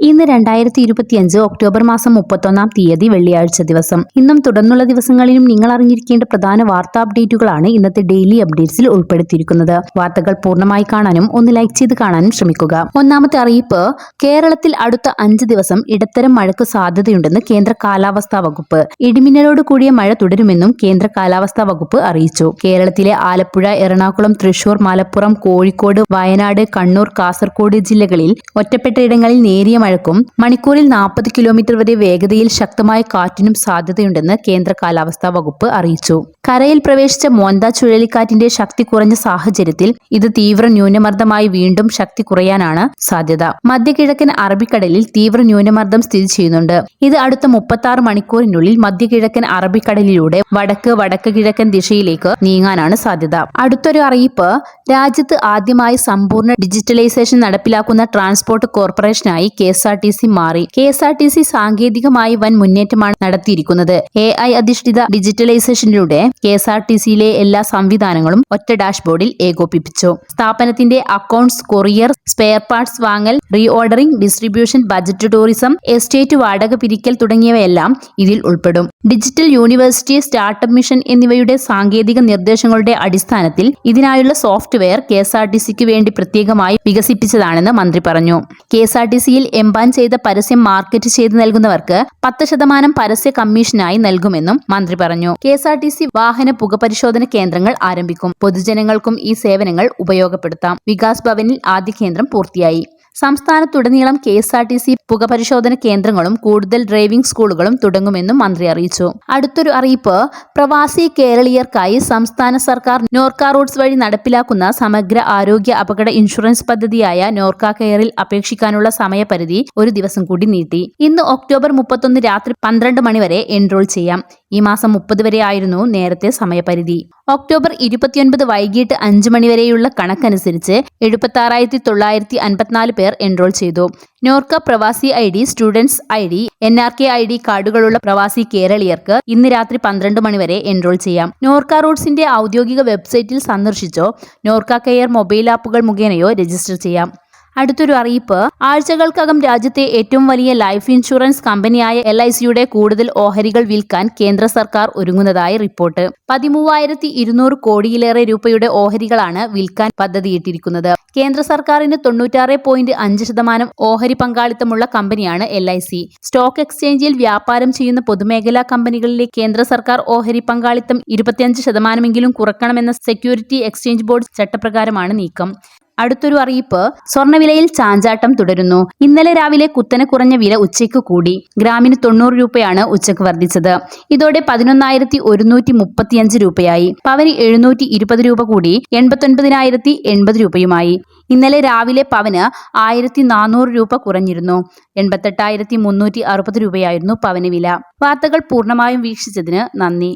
ഇന്ന് രണ്ടായിരത്തി ഇരുപത്തിയഞ്ച് ഒക്ടോബർ മാസം മുപ്പത്തൊന്നാം തീയതി വെള്ളിയാഴ്ച ദിവസം. ഇന്നും തുടർന്നുള്ള ദിവസങ്ങളിലും നിങ്ങൾ അറിഞ്ഞിരിക്കേണ്ട പ്രധാന വാർത്താ അപ്ഡേറ്റുകളാണ് ഇന്നത്തെ ഡെയിലി അപ്ഡേറ്റ്സിൽ ഉൾപ്പെടുത്തിയിരിക്കുന്നത്. വാർത്തകൾ പൂർണമായി കാണാനും ഒന്ന് ലൈക്ക് ചെയ്ത് കാണാനും ശ്രമിക്കുക. ഒന്നാമത്തെ അറിയിപ്പ് കേരളത്തിൽ അടുത്ത അഞ്ച് ദിവസം ഇടത്തരം മഴയ്ക്ക് സാധ്യതയുണ്ടെന്ന് കേന്ദ്ര കാലാവസ്ഥാ വകുപ്പ്. ഇടിമിന്നലോട് കൂടിയ മഴ തുടരുമെന്നും കേന്ദ്ര കാലാവസ്ഥാ വകുപ്പ് അറിയിച്ചു. കേരളത്തിലെ ആലപ്പുഴ എറണാകുളം തൃശൂർ മലപ്പുറം കോഴിക്കോട് വയനാട് കണ്ണൂർ കാസർഗോഡ് ജില്ലകളിൽ ഒറ്റപ്പെട്ടയിടങ്ങളിൽ നേരിയ മഴക്കും മണിക്കൂറിൽ നാൽപ്പത് കിലോമീറ്റർ വരെ വേഗതയിൽ ശക്തമായ കാറ്റിനും സാധ്യതയുണ്ടെന്ന് കേന്ദ്ര കാലാവസ്ഥാ വകുപ്പ് അറിയിച്ചു. കരയിൽ പ്രവേശിച്ച മോന്ത ചുഴലിക്കാറ്റിന്റെ ശക്തി കുറഞ്ഞ സാഹചര്യത്തിൽ ഇത് തീവ്ര ന്യൂനമർദ്ദമായി വീണ്ടും ശക്തി കുറയാനാണ് സാധ്യത. മധ്യകിഴക്കൻ അറബിക്കടലിൽ തീവ്ര ന്യൂനമർദ്ദം സ്ഥിതി ചെയ്യുന്നുണ്ട്. ഇത് അടുത്ത മുപ്പത്തി മണിക്കൂറിനുള്ളിൽ മധ്യകിഴക്കൻ അറബിക്കടലിലൂടെ വടക്ക് വടക്ക് കിഴക്കൻ ദിശയിലേക്ക് നീങ്ങാനാണ് സാധ്യത. അടുത്തൊരു അറിയിപ്പ് രാജ്യത്ത് ആദ്യമായി സമ്പൂർണ ഡിജിറ്റലൈസേഷൻ നടപ്പിലാക്കുന്ന transport കോർപ്പറേഷനായി K S R T C മാറി. K S R T C സാങ്കേതികമായി വൻ മുന്നേറ്റമാണ് നടത്തിയിരിക്കുന്നത്. എ ഐ അധിഷ്ഠിത ഡിജിറ്റലൈസേഷനിലൂടെ കെ എസ് ആർ ടി സിയിലെ എല്ലാ സംവിധാനങ്ങളും ഒറ്റ ഡാഷ്ബോർഡിൽ ഏകോപിപ്പിച്ചു. സ്ഥാപനത്തിന്റെ അക്കൗണ്ട്സ് കൊറിയർ സ്പെയർ പാർട്സ് വാങ്ങൽ reordering distribution budget tourism estate വാടക പിരിക്കൽ തുടങ്ങിയവയെല്ലാം ഇതിൽ ഉൾപ്പെടും. ഡിജിറ്റൽ യൂണിവേഴ്സിറ്റി സ്റ്റാർട്ടപ്പ് മിഷൻ എന്നിവയുടെ സാങ്കേതിക നിർദ്ദേശങ്ങളുടെ അടിസ്ഥാനത്തിൽ ഇതിനായുള്ള software K S R T സിക്ക് വേണ്ടി പ്രത്യേകമായി വികസിപ്പിച്ചതാണെന്ന് മന്ത്രി പറഞ്ഞു. കെ എസ് ആർ ടി സിയിൽ എംബാൻ ചെയ്ത പരസ്യം മാർക്കറ്റ് ചെയ്ത് നൽകുന്നവർക്ക് പത്ത് ശതമാനം പരസ്യ കമ്മീഷനായി നൽകുമെന്നും മന്ത്രി പറഞ്ഞു. K S R T C വാഹന പുകപരിശോധന കേന്ദ്രങ്ങൾ ആരംഭിക്കും. പൊതുജനങ്ങൾക്കും ഈ സേവനങ്ങൾ ഉപയോഗപ്പെടുത്താം. വികാസ് ഭവനിൽ ആദ്യ കേന്ദ്രം പൂർത്തിയായി. സംസ്ഥാനത്തുടനീളം K S R T C പുകപരിശോധന കേന്ദ്രങ്ങളും കൂടുതൽ ഡ്രൈവിംഗ് സ്കൂളുകളും തുടങ്ങുമെന്നും മന്ത്രി അറിയിച്ചു. അടുത്തൊരു അറിയിപ്പ് പ്രവാസി കേരളീയർക്കായി സംസ്ഥാന സർക്കാർ നോർക്ക റൂട്ട്സ് വഴി നടപ്പിലാക്കുന്ന സമഗ്ര ആരോഗ്യ അപകട ഇൻഷുറൻസ് പദ്ധതിയായ നോർക്ക കെയറിൽ അപേക്ഷിക്കാനുള്ള സമയപരിധി ഒരു ദിവസം കൂടി നീട്ടി. ഇന്ന് ഒക്ടോബർ മുപ്പത്തൊന്ന് രാത്രി പന്ത്രണ്ട് മണിവരെ എൻറോൾ ചെയ്യാം. ഈ മാസം മുപ്പത് വരെ ആയിരുന്നു നേരത്തെ സമയപരിധി. ഒക്ടോബർ ഇരുപത്തിയൊൻപത് വൈകിട്ട് അഞ്ച് മണിവരെയുള്ള കണക്കനുസരിച്ച് എഴുപത്തി ആറായിരത്തി തൊള്ളായിരത്തി അൻപത്തിനാല് പേർ എൻറോൾ ചെയ്തു. നോർക്ക പ്രവാസി I D students I D N R K I D കാർഡുകളുള്ള പ്രവാസി കേരളീയർക്ക് ഇന്ന് രാത്രി പന്ത്രണ്ട് മണിവരെ എൻറോൾ ചെയ്യാം. നോർക്ക റൂട്ട്സിന്റെ ഔദ്യോഗിക വെബ്സൈറ്റിൽ സന്ദർശിച്ചോ നോർക്ക കെയർ മൊബൈൽ ആപ്പുകൾ മുഖേനയോ രജിസ്റ്റർ ചെയ്യാം. അടുത്തൊരു അറിയിപ്പ്. ആഴ്ചകൾക്കകം രാജ്യത്തെ ഏറ്റവും വലിയ ലൈഫ് ഇൻഷുറൻസ് കമ്പനിയായ എൽ ഐ സിയുടെ കൂടുതൽ ഓഹരികൾ വിൽക്കാൻ കേന്ദ്ര സർക്കാർ ഒരുങ്ങുന്നതായി റിപ്പോർട്ട്. പതിമൂവായിരത്തി ഇരുന്നൂറ് കോടിയിലേറെ രൂപയുടെ ഓഹരികളാണ് വിൽക്കാൻ പദ്ധതിയിട്ടിരിക്കുന്നത്. കേന്ദ്ര സർക്കാരിന് തൊണ്ണൂറ്റാറ് പോയിന്റ് അഞ്ച് ശതമാനം ഓഹരി പങ്കാളിത്തമുള്ള കമ്പനിയാണ് എൽ ഐ സി സ്റ്റോക്ക് എക്സ്ചേഞ്ചിൽ വ്യാപാരം ചെയ്യുന്ന പൊതുമേഖലാ കമ്പനികളിലെ കേന്ദ്ര സർക്കാർ ഓഹരി പങ്കാളിത്തം ഇരുപത്തിയഞ്ച് ശതമാനമെങ്കിലും കുറക്കണമെന്ന സെക്യൂരിറ്റി എക്സ്ചേഞ്ച് ബോർഡ് ചട്ടപ്രകാരമാണ് നീക്കം. അടുത്തൊരു അറിയിപ്പ്. സ്വർണവിലയിൽ ചാഞ്ചാട്ടം തുടരുന്നു. ഇന്നലെ രാവിലെ കുത്തനെ കുറഞ്ഞ വില ഉച്ചയ്ക്ക് കൂടി. ഗ്രാമിന് തൊണ്ണൂറ് രൂപയാണ് ഉച്ചയ്ക്ക് വർദ്ധിച്ചത്. ഇതോടെ പതിനൊന്നായിരത്തി ഒരുന്നൂറ്റി മുപ്പത്തിയഞ്ച് രൂപയായി. പവന് എഴുന്നൂറ്റി ഇരുപത് രൂപ കൂടി എൺപത്തൊൻപതിനായിരത്തി എൺപത് രൂപയുമായി. ഇന്നലെ രാവിലെ പവന് ആയിരത്തി നാനൂറ് രൂപ കുറഞ്ഞിരുന്നു. എൺപത്തെട്ടായിരത്തി മുന്നൂറ്റി അറുപത് രൂപയായിരുന്നു പവന് വില. വാർത്തകൾ പൂർണമായും വീക്ഷിച്ചതിന് നന്ദി.